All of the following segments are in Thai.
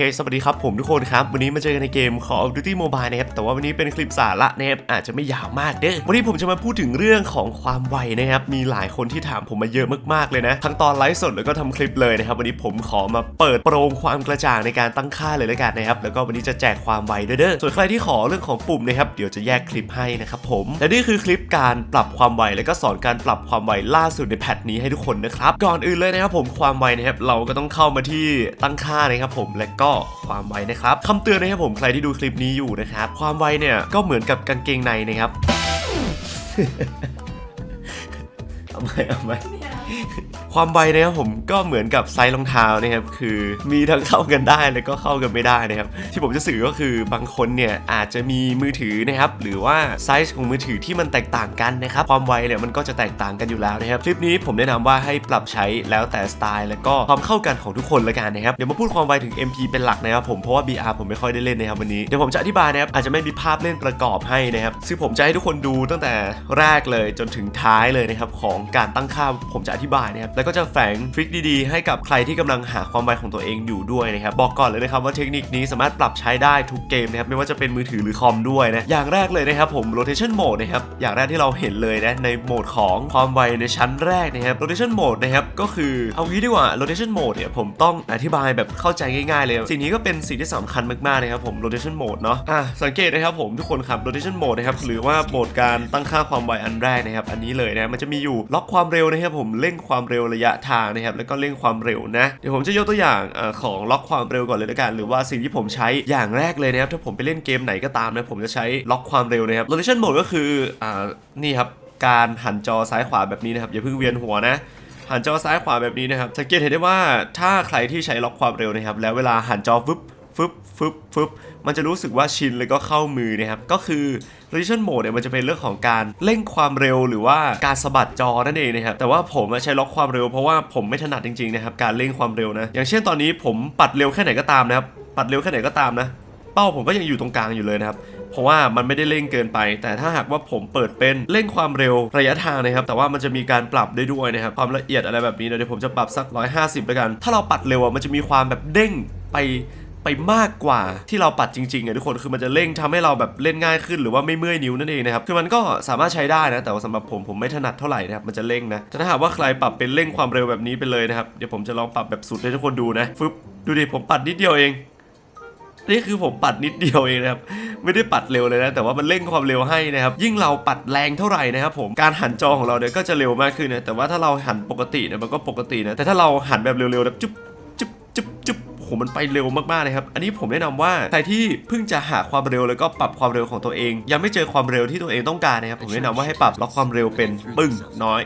สวัสดีครับผมทุกคนครับ วันนี้มาเจอกันในเกม Call of Duty Mobile นะครับแต่ว่าวันนี้เป็นคลิปสาระนะครับอาจจะไม่ยาวมากเด้อวันนี้ผมจะมาพูดถึงเรื่องของความไวนะครับมีหลายคนที่ถามผมมาเยอะมากๆเลยนะ ทั้งตอนไลฟ์สดแล้วก็ทำคลิปเลยนะครับวันนี้ผมขอมาเปิดโปรงความกระจ่างในการตั้งค่าเลยแล้วกันนะครับแล้วก็วันนี้จะแจกความไวด้วยเด้อส่วนใครที่ขอเรื่องของปุ่มนะครับเดี๋ยวจะแยกคลิปให้นะครับผมและนี่คือคลิปการปรับความไวแล้วก็สอนการปรับความไวล่าสุดในแพทนี้ให้ทุกคนนะครับก่อนอื่นเลยนะครับผมความไวนะครับเราก็ต้องเข้ามาที่ตั้งค่านะครับผมและก็ความไวนะครับคำเตือนนะครับผมใครที่ดูคลิปนี้อยู่นะครับ ความไวเนี่ยก็เหมือนกับกางเกงในนะครับเอาไหมเอาไหม ความไวนะครับผมก็เหมือนกับไซส์รองเท้านะครับคือมีทั้งเข้ากันได้แล้วก็เข้ากันไม่ได้นะครับที่ผมจะสื่อก็คือบางคนเนี่ยอาจจะมีมือถือนะครับหรือว่าไซส์ของมือถือที่มันแตกต่างกันนะครับความไวเนี่ยมันก็จะแตกต่างกันอยู่แล้วนะครับคลิปนี้ผมแนะนำว่าให้ปรับใช้แล้วแต่สไตล์ แล้วก็ความเข้ากันของทุกคนละกันนะครับเดี๋ยวมาพูดความไวถึง MP เป็นหลักนะครับผมเพราะว่า BR ผมไม่ค่อยได้เล่นนะครับวันนี้เดี๋ยวผมจะอธิบายนะครับอาจจะไม่มีภาพเล่นประกอบให้นะครับซึ่งผมจะให้ทุกคนดูตั้งแต่แรกเลยจนถึงท้ายเลยนะครับของการตั้งค่าผมจะอธิบายนะครับแล้วก็จะแฝงทริคดีๆ ให้กับใครที่กำลังหาความไวของตัวเองอยู่ด้วยนะครับบอกก่อนเลยนะครับว่าเทคนิคนี้สามารถปรับใช้ได้ทุกเกมนะครับไม่ว่าจะเป็นมือถือหรือคอมด้วยนะอย่างแรกเลยนะครับผม rotation mode นะครับอย่างแรกที่เราเห็นเลยนะในโหมดของความไวในชั้นแรกนะครับ rotation mode นะครับก็คือเอางี้ดีกว่า rotation mode เนี่ยผมต้องอธิบายแบบเข้าใจง่ายๆเลย สิ่งนี้ก็เป็นสิ่งที่สำคัญมากๆนะครับผม rotation mode เนาะอะสังเกตนะครับผมทุกคนครับ rotation mode นะครับหรือว่าโหมดการตั้งค่าความไวอันแรกนะครับอันนี้เลยนะมันจะมีอยู่ล็อกความเร็วนะครับผมเร่งความเร็วระยะทางนะครับแล้วก็เร่งความเร็วนะเดี๋ยวผมจะยกตัวอย่างอของล็อกความเร็วก่อนเลยละกัน หรือว่าสิ่งที่ผมใช้อย่างแรกเลยนะครับถ้าผมไปเล่นเกมไหนก็ตามนะผมจะใช้ล็อกความเร็วนะครับ rotation mode ก็คืออ่านี่ครับการหันจอซ้ายขวาแบบนี้นะครับอย่าเพิ่งเวียนหัวนะหันจอซ้ายขวาแบบนี้นะครับสังเกตเห็นได้ว่าถ้าใครที่ใช้ล็อกความเร็วนะครับแล้วเวลาหันจอปุ๊บ ฟึบฟึบฟึบมันจะรู้สึกว่าชินแล้วก็เข้ามือนะครับ ก็คือ rotation mode เนี่ยมันจะเป็นเรื่องของการเร่งความเร็วหรือว่าการสะบัดจอนั่นเองนะครับ แต่ว่าผมใช้ล็อกความเร็วเพราะว่าผมไม่ถนัดจริงๆนะครับ การเร่งความเร็วนะ อย่างเช่นตอนนี้ผมปัดเร็วแค่ไหนก็ตามนะครับ ปัดเร็วแค่ไหนก็ตามนะ เป้าผมก็ยังอยู่ตรงกลางอยู่เลยนะครับเพราะว่ามันไม่ได้เร่งเกินไป แต่ถ้าหากว่าผมเปิดเป็นเร่งความเร็วระยะทางนะครับ แต่ว่ามันจะมีการปรับได้ด้วยนะครับ ความละเอียดอะไรแบบนี้เดี๋ยวผมจะปรับสัก 150แล้วกัน ถ้าเราปัดเร็วอะมันจะมีความแบบเด้งไป ไปมากกว่าที่เราปัดจริงๆอะทุกคนคือมันจะเร่งทำให้เราแบบเล่นง่ายขึ้นหรือว่าไม่เมื่อยนิ้วนั่นเองนะครับคือมันก็สามารถใช้ได้นะแต่ว่าสำหรับผมผมไม่ถนัดเท่าไหร่นะครับมันจะเร่งนะแต่ถ้าหากว่าใครปรับเป็นเร่งความเร็วแบบนี้ไปเลยนะครับเดี๋ยวผมจะลองปรับแบบสุดให้ทุกคนดูนะฟึบดูดิผมปัดนิดเดียวเองนี่คือผมปัดนิดเดียวเองนะครับไม่ได้ปัดเร็วเลยนะ แต่ว่ามันเร่งความเร็วให้นะครับ ยิ่งเราปัดแรงเท่าไหร่นะครับผมการหันจอของเราเนี่ยก็จะเร็วมากขึ้นนะแต่ว่าถ้าเราหันปกติเนี่ยมันก็ปกตินะแต่ถ้าเราหันแบบเร็วๆแบบจุ๊บจุ๊บจุ๊บจุ๊บ หมันไปเร็วมากๆเลยครับ อันนี้ผมแนะนำว่าใครที่เพิ่งจะหาความเร็วแล้วก็ปรับความเร็วของตัวเอง ยังไม่เจอความเร็วที่ตัวเองต้องการนะครับผมแนะนำว่าให้ปรับล็อกความเร็วเป็นปึ้งน้อย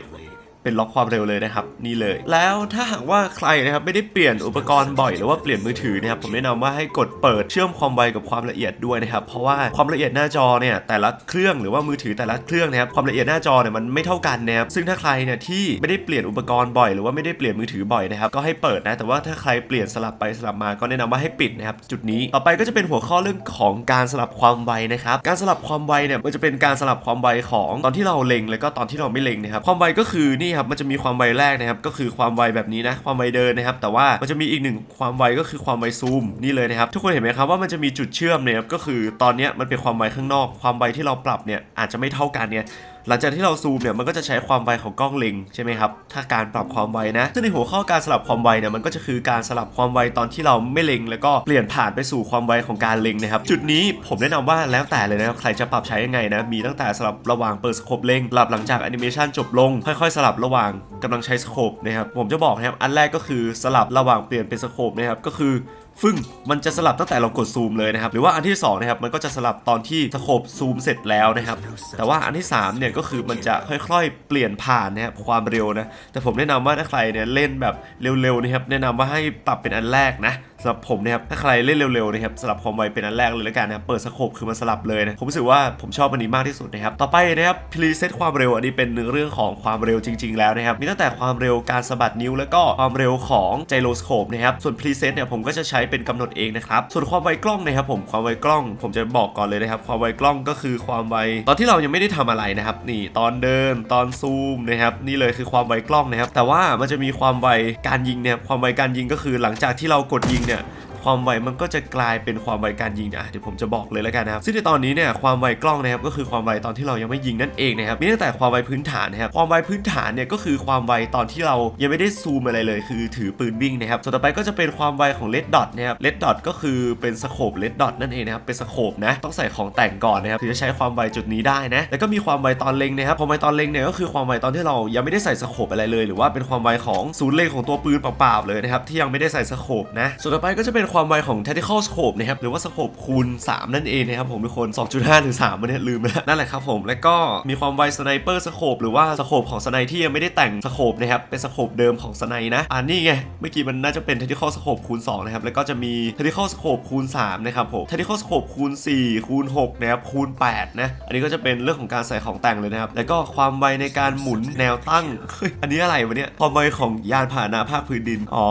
เป็นล็อกความเร็วเลยนะครับ นี่เลย แล้วถ้าหากว่าใครนะครับไม่ได้เปลี่ยนอุปกรณ์บ่อยหรือว่าเปลี่ยนมือถือนะครับผมแนะนำว่าให้กดเปิดเชื่อมความไวกับความละเอียดด้วยนะครับเพราะว่าความละเอียดหน้าจอเนี่ยแต่ละเครื่องหรือว่ามือถือแต่ละเครื่องนะครับความละเอียดหน้าจอเนี่ยมันไม่เท่ากันนะครับซึ่งถ้าใครเนี่ยที่ไม่ได้เปลี่ยนอุปกรณ์บ่อยหรือว่าไม่ได้เปลี่ยนมือถือบ่อยนะครับก็ให้เปิดนะแต่ว่าถ้าใครเปลี่ยนสลับไปสลับมาก็แนะนำว่าให้ปิดนะครับจุดนี้ต่อไปก็จะเป็นหัวข้อเรื่องของการสลับความไวนะครับการสลับความไวเนี่ยมันจะเป็นการสลับความไวของตอนที่เราเล็งแล้วก็ตอนที่เราไม่เล็งนะครับความไวก็คือนี่ครับมันจะมีความไวแรกนะครับก็คือความไวแบบนี้นะความไวเดินนะครับแต่ว่ามันจะมีอีกหนึ่งความไวก็คือความไวซูมนี่เลยนะครับทุกคนเห็นไหมครับว่ามันจะมีจุดเชื่อมเนี่ยก็คือตอนนี้มันเป็นความไวข้างนอก ความไวที่เราปรับเนี่ยอาจจะไม่เท่ากันเนี่ย หลังจากที่เราซูมเนี่ยมันก็จะใช้ความไวของกล้องเล็งใช่ไหมครับถ้าการปรับความไวนะซึ่งในหัวข้อการสลับความไวเนี่ยมันก็จะคือการสลับความไวตอนที่เราไม่เล็ง แล้วก็เปลี่ยนผ่านไปสู่ความไวของการเล็งนะครับจุดนี้ผมแนะนำว่าแล้วแต่เลยนะใครจะปรับใช้ยังไงนะมีตั้งแต่สลับระหว่างเปิดสโคปเล็งสลับหลังจากแอนิเมชันจบลง ค่อยๆ สลับระหว่างกำลังใช้สโคปนะครับผมจะบอกนะครับอันแรกก็คือสลับระหว่างเปลี่ยนเป็นสโคปนะครับก็คือ ฟึ่งมันจะสลับตั้งแต่เรากดซูมเลยนะครับหรือว่าอันที่2นะครับมันก็จะสลับตอนที่สโคปซูมเสร็จแล้วนะครับแต่ว่าอันที่3เนี่ยก็คือมันจะค่อยๆ เปลี่ยนผ่านนะครับความเร็วนะแต่ผมแนะนำว่าถ้าใครเนี่ยเล่นแบบเร็วๆนะครับแนะนำว่าให้ปรับเป็นอันแรกนะสำหรับผมนะครับถ้าใครเล่นเร็วๆนะครับสลับความไวเป็นอันแรกเลยแล้วกันนะเปิดสโคปคือมันสลับเลยนะผมรู้สึกว่าผมชอบอันนี้มากที่สุดนะครับต่อไปนะครับพรีเซตความเร็วอันนี้เป็นเรื่องของความเร็วจริง ๆ แล้วนะครับมีตั้งแต่ความเร็วการสะบัดนิ้วแล้วก็ความเร็วของไจโรสโคปนะครับส่วนพรีเซตเนี่ยผมก็จะใช้เป็นกำหนดเองนะครับ ส่วนความไวกล้องนะครับผมความไวกล้อง ผมจะบอกก่อนเลยนะครับ ความไวกล้องก็คือความไวตอนที่เรายังไม่ได้ทำอะไรนะครับ นี่ตอนเดินตอนซูมนะครับนี่เลยคือความไวกล้องนะครับ แต่ว่ามันจะมีความไวการยิงเนี่ยความไวการยิงก็คือหลังจากที่เรากดยิงเนี่ย ความไวมันก็จะกลายเป็นความไวการยิงนะเดี๋ยวผมจะบอกเลยแล้วกันนะครับซึ่งในตอนนี้เนี่ยความไวกล้องนะครับก็คือความไวตอนที่เรายังไม่ยิงนั่นเองนะครับมีตั้งแต่ความไวพื้นฐานนะครับความไวพื้นฐานเนี่ยก็คือความไวตอนที่เรายังไม่ได้ซูมอะไรเลย คือถือปืนวิ่งนะครับส่วนต่อไปก็จะเป็นความไวของเลดดอทนะครับเลดดอทก็คือเป็นสโคปเลดดอทนั่นเองนะครับเป็นสโคปนะต้องใส่ของแต่งก่อนนะครับถึงจะใช้ความไวจุดนี้ได้นะแล้วก็มีความไวตอนเล็งนะครับความไวตอนเล็งเนี่ยก็คือความไวตอนที่เรายังไม่ได้ใส่สโคปอะไรเลย หรือว่าเป็นความไวของศูนย์เล็งของตัวปืนเปล่าๆเลยนะครับที่ยังไม่ได้ใส่สโคปนะส่วนต่อไปก็จะเป็นความไวของ tactical scope นะครับ หรือว่าสโคปคูณ 3 นั่นเองนะครับผมทุกคน 2.5หรือ3มันเนี่ยลืมแล้วนั่นแหละครับผม แล้วก็มีความไวสไนเปอร์สโคปหรือว่าสโคปของสไนที่ยังไม่ได้แต่งสโคปนะครับ เป็นสโคปเดิมของสไนนะ อ่านี่ไง เมื่อกี้มันน่าจะเป็น tactical scope คูณ 2 นะครับ แล้วก็จะมี tactical scope คูณ 3 นะครับผม tactical scope คูณ 4 คูณ 6 นะครับ คูณ 8 นะ อันนี้ก็จะเป็นเรื่องของการใส่ของแต่งเลยนะครับ แล้วก็ความไวในการหมุนแนวตั้งเฮ้ยอันนี้อะไรวะเนี่ย ความไวของยานพาหนะภาคพื้นดิน อ๋อ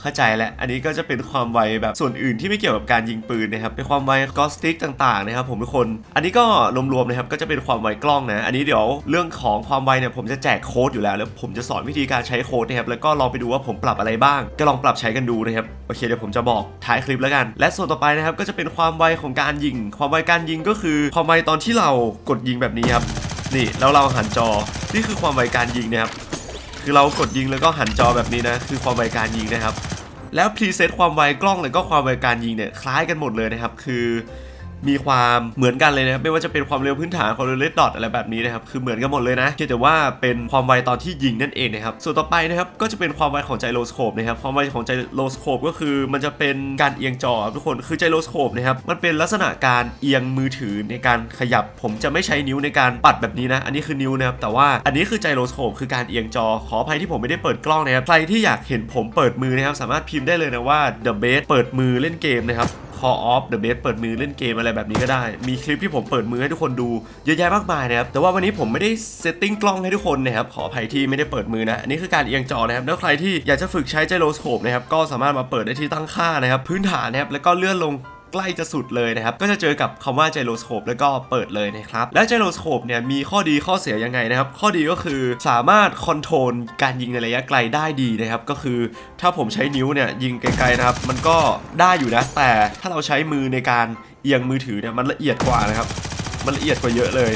เข้าใจแล้วอันนี้ก็จะเป็นความไวแบบส่วนอื่นที่ไม่เกี่ยวกับการยิงปืนนะครับเป็นความไวกอสติกต่างๆนะครับผมทุกคนอันนี้ก็รวมๆนะครับก็จะเป็นความไวกล้องนะอันนี้เดี๋ยวเรื่องของความไวเนี่ยผมจะแจกโค้ดอยู่แล้ว แล้วผมจะสอนวิธีการใช้โค้ดนะครับแล้วก็ลองไปดูว่าผมปรับอะไรบ้าง ก็ลองปรับใช้กันดูนะครับโอเคเดี๋ยวผมจะบอกท้ายคลิปแล้วกัน และส่วนต่อไปนะครับก็จะเป็นความไวของการยิง ความไวการยิงก็คือความไวตอนที่เรากดยิงแบบนี้ครับนี่แล้วเราหันจอนี่คือความไวการยิงนะครับ คือเรากดยิงแล้วก็หันจอแบบนี้นะ คือความไวการยิงนะครับ แล้วพรีเซตความไวกล้องแล้วก็ความไวการยิงเนี่ยคล้ายกันหมดเลยนะครับ คือ มีความเหมือนกันเลยนะครับไม่ว่าจะเป็นความเร็วพื้นฐานความเร็วเลดดอทอะไรแบบนี้นะครับคือเหมือนกันหมดเลยนะเพียงแต่ว่าเป็นความไวตอนที่ยิงนั่นเองนะครับส่วนต่อไปนะครับก็จะเป็นความไวของไจโรสโคปนะครับความไวของไจโรสโคปก็คือมันจะเป็นการเอียงจอทุกคนคือไจโรสโคปนะครับมันเป็นลักษณะการเอียงมือถือในการขยับ ผมจะไม่ใช้นิ้วในการปัดแบบนี้นะอันนี้คือนิ้วนะครับแต่ว่าอันนี้คือไจโรสโคปคือการเอียงจอขออภัยที่ผมไม่ได้เปิดกล้องนะครับใครที่อยากเห็นผมเปิดมือนะครับสามารถพิมพ์ได้เลยนะว่า The Base เปิดมือเล่นเกมนะครับ Call of the Best เปิดมือเล่นเกมอะไรแบบนี้ก็ได้ มีคลิปที่ผมเปิดมือให้ทุกคนดูเยอะแยะมากมายนะครับ แต่ว่าวันนี้ผมไม่ได้เซตติ้งกล้องให้ทุกคนนะครับ ขออภัยที่ไม่ได้เปิดมือนะ อันนี้คือการเอียงจอนะครับ แล้วใครที่อยากจะฝึกใช้ไจโรสโคปนะครับ ก็สามารถมาเปิดได้ที่ตั้งค่านะครับ พื้นฐานนะครับ แล้วก็เลื่อนลง ใกล้จะสุดเลยนะครับ ก็จะเจอกับคำว่าไจโรสโคปแล้วก็เปิดเลยนะครับ และไจโรสโคปเนี่ยมีข้อดีข้อเสียยังไงนะครับ ข้อดีก็คือสามารถคอนโทรลการยิงในระยะไกลได้ดีนะครับ ก็คือถ้าผมใช้นิ้วเนี่ยยิงไกลๆนะครับ มันก็ได้อยู่นะ แต่ถ้าเราใช้มือในการเอียงมือถือเนี่ยมันละเอียดกว่านะครับ มันละเอียดกว่าเยอะเลย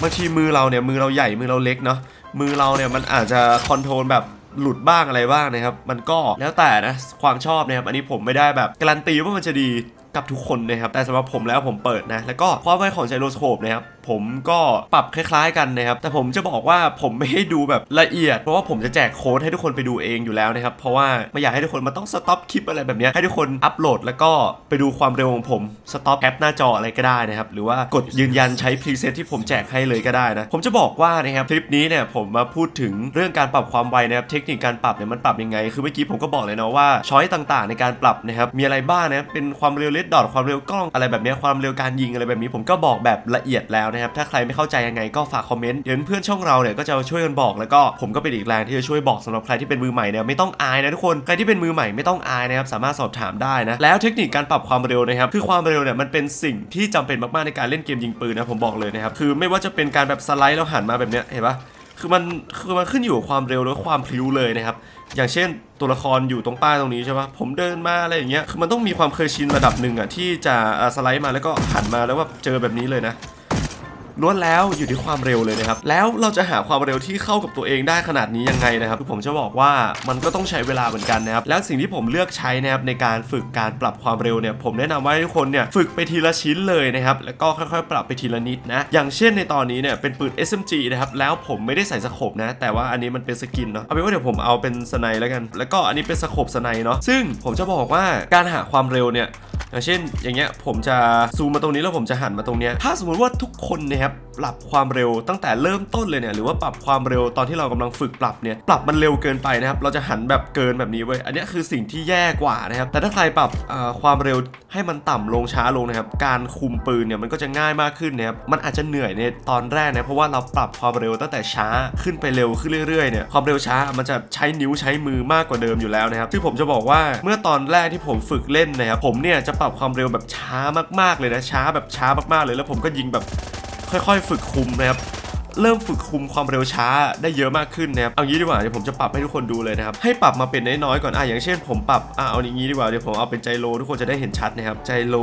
บางทีมือเราเนี่ยมือเราใหญ่มือเราเล็กเนาะมือเราเนี่ยมันอาจจะคอนโทรลแบบ หลุดบ้างอะไรบ้างนะครับ มันก็แล้วแต่นะความชอบนะครับ อันนี้ผมไม่ได้แบบการันตีว่ามันจะดีกับทุกคนนะครับ แต่สำหรับผมแล้วผมเปิดนะ แล้วก็ความไวของไจโรสโคปนะครับ ผมก็ปรับคล้ายๆกันนะครับ แต่ผมจะบอกว่าผมไม่ให้ดูแบบละเอียด เพราะว่าผมจะแจกโค้ดให้ทุกคนไปดูเองอยู่แล้วนะครับ เพราะว่าไม่อยากให้ทุกคนมาต้องสต็อปคลิปอะไรแบบนี้ให้ทุกคนอัปโหลดแล้วก็ไปดูความเร็วของผมสต็อปแอปหน้าจออะไรก็ได้นะครับ หรือว่ากดยืนยันใช้พรีเซตที่ผมแจกให้เลยก็ได้นะ ผมจะบอกว่านะครับคลิปนี้เนี่ยผมมาพูดถึงเรื่องการปรับความไวนะครับ เทคนิคการปรับเนี่ยมันปรับยังไง คือเมื่อกี้ผมก็บอกเลยนะว่าช้อยต่างๆ ในการปรับนะครับ มีอะไรบ้างนะ เป็นความเร็วเลดดอทความเร็วกล้องอะไรแบบนี้ความเร็วการยิงอะไรแบบนี้ผมก็บอกแบบละเอียดแล้วนะครับ ถ้าใครไม่เข้าใจยังไงก็ฝากคอมเมนต์เดี๋ยวเพื่อนช่องเราเนี่ยก็จะช่วยกันบอกแล้วก็ผมก็เป็นอีกแรงที่จะช่วยบอกสำหรับใครที่เป็นมือใหม่เนี่ยไม่ต้องอายนะทุกคนใครที่เป็นมือใหม่ไม่ต้องอายนะครับสามารถสอบถามได้นะแล้วเทคนิคการปรับความเร็วนะครับคือความเร็วเนี่ยมันเป็นสิ่งที่จำเป็นมากๆในการเล่นเกมยิงปืนนะผมบอกเลยนะครับคือไม่ว่าจะเป็นการแบบสไลด์แล้วหันมาแบบเนี้ยเห็นปะคือมันคือมันขึ้นอยู่กับความเร็วและความพลิ้วเลยนะครับอย่างเช่นตัวละครอยู่ตรงป้ายตรงนี้ใช่ปะผมเดินมาอะไรอย่างเงี้ยคือมันต้องมีความเคยชินระดับหนึ่งอะที่จะสไลด์มาแล้วก็หันมาแล้วว่าเจอแบบนี้เลยนะ ล้วนแล้วอยู่ที่ความเร็วเลยนะครับ แล้วเราจะหาความเร็วที่เข้ากับตัวเองได้ขนาดนี้ยังไงนะครับคือผมจะบอกว่ามันก็ต้องใช้เวลาเหมือนกันนะครับ แล้วสิ่งที่ผมเลือกใช้นะครับในการฝึกการปรับความเร็วเนี่ย ผมแนะนำว่าทุกคนเนี่ยฝึกไปทีละชิ้นเลยนะครับ แล้วก็ค่อยๆ ปรับไปทีละนิดนะ อย่างเช่นในตอนนี้เนี่ยเป็นปืน SMG นะครับ แล้วผมไม่ได้ใส่สโคปนะ แต่ว่าอันนี้มันเป็นสกินเนาะ เอาเป็นว่าเดี๋ยวผมเอาเป็นสไนแล้วกัน แล้วก็อันนี้เป็นสโคปสไนเนาะ ซึ่งผมจะบอกว่าการหาความเร็วเนี่ยอย่างเช่นอย่างเงี้ยผมจะซูมมาตรงนี้แล้วผมจะหันมาตรงเนี้ยถ้าสมมติว่าทุกคนนะครับปรับความเร็วตั้งแต่เริ่มต้นเลยเนี่ยหรือว่าปรับความเร็วตอนที่เรากำลังฝึกปรับเนี่ยปรับมันเร็วเกินไปนะครับเราจะหันแบบเกินแบบนี้เว้ยอันนี้คือสิ่งที่แย่กว่านะครับแต่ถ้าใครปรับความเร็วให้มันต่ำลงช้าลงนะครับการคุมปืนเนี่ยมันก็จะง่ายมากขึ้นนะครับมันอาจจะเหนื่อยในตอนแรกนะเพราะว่าเราปรับความเร็วตั้งแต่ช้าขึ้นไปเร็วขึ้นเรื่อยๆเนี่ยความเร็วช้ามันจะใช้นิ้วใช้มือมากกว่าเดิมอยู่แล้วนะครับซึ่งผมจะบอกว่าเมื่อตอนแรกที่ผมฝึกเล่นนะครับผมเนี่ยจะปรับความเร็วแบบช้ามากๆเลยนะช้าแบบช้ามากๆเลยแล้วผมก็ยิงแบบ ค่อยๆ ฝึกคุมนะครับเริ่มฝึกคุมความเร็วช้าได้เยอะมากขึ้นนะครับ เอางี้ดีกว่าเดี๋ยวผมจะปรับให้ทุกคนดูเลยนะครับ ให้ปรับมาเป็นน้อยๆก่อน อะอย่างเช่นผมปรับอะเอาอย่างนี้ดีกว่าเดี๋ยวผมเอาเป็นไจโรทุกคนจะได้เห็นชัดนะครับไจโร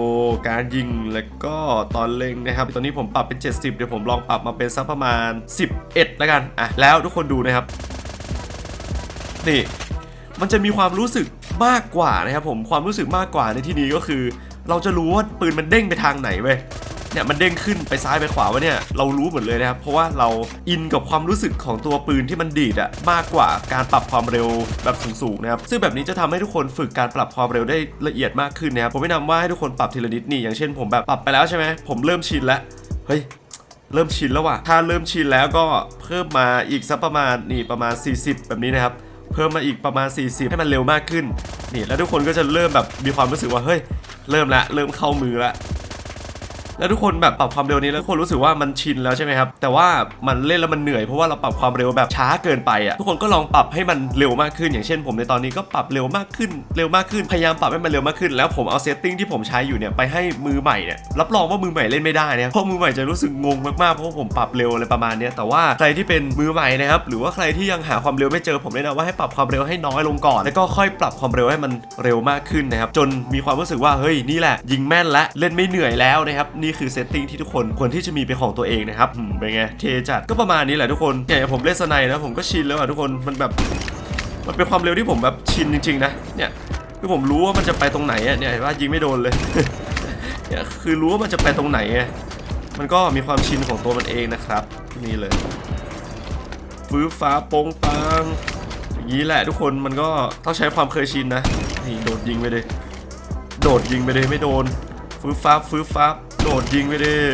การยิงแล้วก็ตอนเล็งนะครับ ตอนนี้ผมปรับเป็น 70 เดี๋ยวผมลองปรับมาเป็นสักประมาณ 11 แล้วกัน อะแล้วทุกคนดูนะครับ นี่ มันจะมีความรู้สึกมากกว่านะครับผม ความรู้สึกมากกว่าในที่นี้ก็คือ เราจะรู้ว่าปืนมันเด้งไปทางไหนเว้ย เนี่ยมันเด้งขึ้นไปซ้ายไปขวาวะเนี่ยเรารู้หมดเลยนะครับเพราะว่าเราอินกับความรู้สึกของตัวปืนที่มันดีดอะมากกว่าการปรับความเร็วแบบสูงๆนะครับซึ่งแบบนี้จะทำให้ทุกคนฝึกการปรับความเร็วได้ละเอียดมากขึ้นนะครับผมแนะนำว่าให้ทุกคนปรับทีละนิดนี่อย่างเช่นผมแบบปรับไปแล้วใช่ไหมผมเริ่มชินแล้วเฮ้ยเริ่มชินแล้วว่ะถ้าเริ่มชินแล้วก็เพิ่มมาอีกสักประมาณนี่ประมาณ 40 แบบนี้นะครับเพิ่มมาอีกประมาณ 40 ให้มันเร็วมากขึ้นนี่แล้วทุกคนก็จะเริ่มแบบมีความรู้สึกว่าเฮ้ยเริ่มละเริ่มเข้ามือละ แล้วทุกคนแบบปรับความเร็วนี้แล้วทุกคนรู้สึกว่ามันชินแล้วใช่ไหมครับ แต่ว่ามันเล่นแล้วมันเหนื่อยเพราะว่าเราปรับความเร็วแบบช้าเกินไปอะทุกคนก็ลองปรับให้มันเร็วมากขึ้น อย่างเช่น ผมในตอนนี้ก็ปรับเร็วมากขึ้น เร็วมากขึ้นพยายามปรับให้มันเร็วมากขึ้น แล้วผมเอาเซตติ้งที่ผมใช้อยู่เนี่ยไปให้มือใหม่เนี่ยรับรองว่ามือใหม่เล่นไม่ได้นะเพราะมือใหม่จะรู้สึกงงมากๆเพราะว่าผมปรับเร็วอะไรประมาณนี้แต่ว่าใครที่เป็นมือใหม่นะครับหรือว่าใครที่ยังหาความเร็วไม่เจอผมแนะนำว่าให้ปรับความเร็วให้น้อยลงก่อน แล้วก็ค่อยปรับความเร็วให้มันเร็วมากขึ้นนะครับจนมีความรู้สึกว่าเฮ้ยนี่แหละ ยิงแม่นและเล่นไม่เหนื่อยแล้วนะครับนี่คือเซตติ้งที่ทุกคนควรที่จะมีเป็นของตัวเองนะครับเป็นไงเทจัดก็ประมาณนี้แหละทุกคนเนี่ยผมเล่นสไนนะผมก็ชินแล้วอะทุกคนมันแบบมันเป็นความเร็วที่ผมแบบชินจริงๆนะเนี่ยคือผมรู้ว่ามันจะไปตรงไหนอะเนี่ยเห็นว่ายิงไม่โดนเลยเนี่ยคือรู้ว่ามันจะไปตรงไหนไงมันก็มีความชินของตัวมันเองนะครับนี่เลยฟื้นฟ้าโปงปังอย่างนี้แหละทุกคนมันก็ต้องใช้ความเคยชินนะนี่โดดยิงไปเลย โดดยิงไปเลยไม่โดนฟื้นฟ้าฟื้นฟ้า โดดยิงไปเลย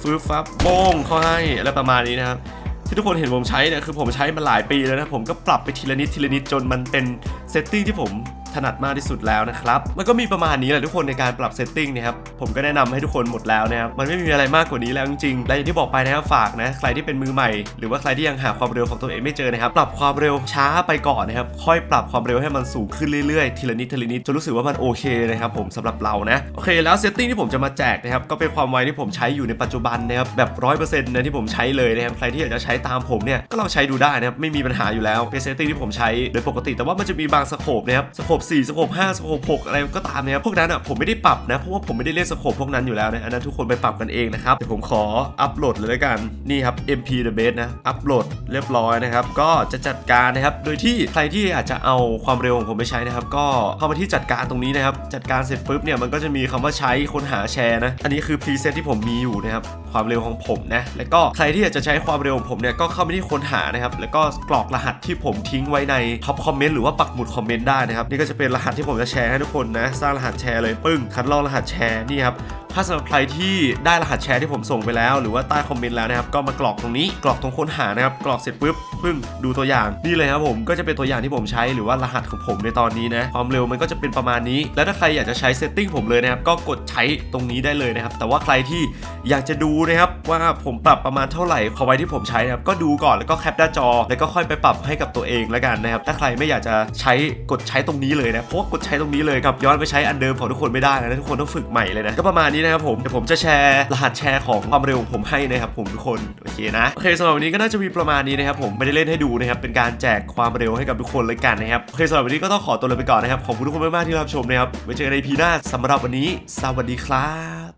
ฟื้นฟับโป้งเขาให้อะไรประมาณนี้นะครับ ที่ทุกคนเห็นผมใช้เนี่ยคือผมใช้มาหลายปีแล้วนะผมก็ปรับไปทีละนิดทีละนิดจนมันเป็นเซตติ้งที่ผม ถนัดมากที่สุดแล้วนะครับ มันก็มีประมาณนี้แหละทุกคนในการปรับเซตติ้งนะครับ ผมก็แนะนำให้ทุกคนหมดแล้วนะครับ มันไม่มีอะไรมากกว่านี้แล้วจริงๆและอย่างที่บอกไปนะครับฝากนะ ใครที่เป็นมือใหม่ หรือว่าใครที่ยังหาความเร็วของตัวเองไม่เจอนะครับ ปรับความเร็วช้าไปก่อนนะครับ ค่อยปรับความเร็วให้มันสูงขึ้นเรื่อยๆ ทีละนิดทีละนิดจนรู้สึกว่ามันโอเคนะครับผมสำหรับเรานะ โอเค แล้วเซตติ้งที่ผมจะมาแจกนะครับก็เป็นความไวที่ผมใช้อยู่ในปัจจุบันนะครับแบบร้อยเปอร์เซ็นต์นะที่ผมใช้เลยนะครับใครที่อยากจะใช้ตามผมเนี่ยก็ลองใช้ดูได้นะครับไม่มีปัญหาอยู่แล้วเป็นเซตติ้งที่ผมใช้โดยปกติแต่ว่ามันจะมีบางสโคปนะครับสโคป4สโคป5สโคป6อะไรก็ตามนะครับพวกนั้นอะผมไม่ได้ปรับนะเพราะว่าผมไม่ได้เล่นสโคปพวกนั้นอยู่แล้วนะอันนั้นทุกคนไปปรับกันเองนะครับเดี๋ยวผมขออัปโหลดเลยแล้วกันนี่ครับ MP the best นะอัปโหลดเรียบร้อยนะครับก็จะจัดการนะครับโดยที่ใครที่อาจจะเอาความเร็วของผมไปใช้นะครับ ก็เข้ามาที่จัดการตรงนี้นะครับจัดการเสร็จปุ๊บเนี่ยมันก็จะมีคำว่าใช้ค้นหาแชร์นะอันนี้คือพรีเซตที่ผมมีอยู่นะครับความเร็วของผมนะแล้วก็ใครที่อยากจะใช้ความเร็วของผมเนี่ยก็เข้าไปที่ค้นหานะครับแล้วก็กรอกรหัสที่ผมทิ้งไว้ในท็อปคอมเมนต์หรือว่าปักหมุดคอมเมนต์ได้นะครับนี่ก็จะเป็นรหัสที่ผมจะแชร์ให้ทุกคนนะ สร้างรหัสแชร์เลยปึ้ง คัดลอกรหัสแชร์นี่ครับ ถ้าสำหรับใครที่ได้รหัสแชร์ที่ผมส่งไปแล้ว หรือว่าใต้คอมเมนต์แล้วนะครับก็มากรอกตรงนี้กรอกตรงค้นหานะครับกรอกเสร็จปุ๊บปึ้งดูตัวอย่างนี่เลยครับผมก็จะเป็นตัวอย่างที่ผมใช้หรือว่ารหัสของผมในตอนนี้นะความเร็วมันก็จะเป็นประมาณนี้ แล้วถ้าใครอยากจะใช้เซตติ้งผมเลยนะครับก็กดใช้ตรงนี้ได้เลยนะครับแต่ว่าใครที่อยากจะดูนะครับว่าผมปรับประมาณเท่าไหร่ขอไว้ที่ผมใช้นะครับก็ดูก่อนแล้วก็แคปหน้าจอ แล้วก็ค่อยไปปรับให้กับตัวเองแล้วกันนะครับถ้าใครไม่อยากจะใช้กดใช้ตรงนี้เลยนะเพราะกดใช้ตรงนี้เลยครับย้อนไปใช้อันเดิมของทุกคนไม่ได้นะทุกคนต้องฝึกใหม่เลยนะก็ประมาณนี้นะครับผมเดี๋ยวผมจะแชร์รหัสแชร์ของความเร็วผมให้นะครับผมทุกคนโอเคนะโอเคสำหรับวันนี้ก็น่าจะมีประมาณนี้นะครับผมไม่ได้เล่นให้ดูนะครับเป็นการแจกความเร็วให้กับทุกคนเลยกันนะครับโอเคสำหรับวันนี้ก็ต้องขอตัวลาไปก่อนนะครับขอบคุณทุกคนมากๆที่รับชมนะครับไว้เจอกันในพีหน้าสำหรับวันนี้ สวัสดีครับ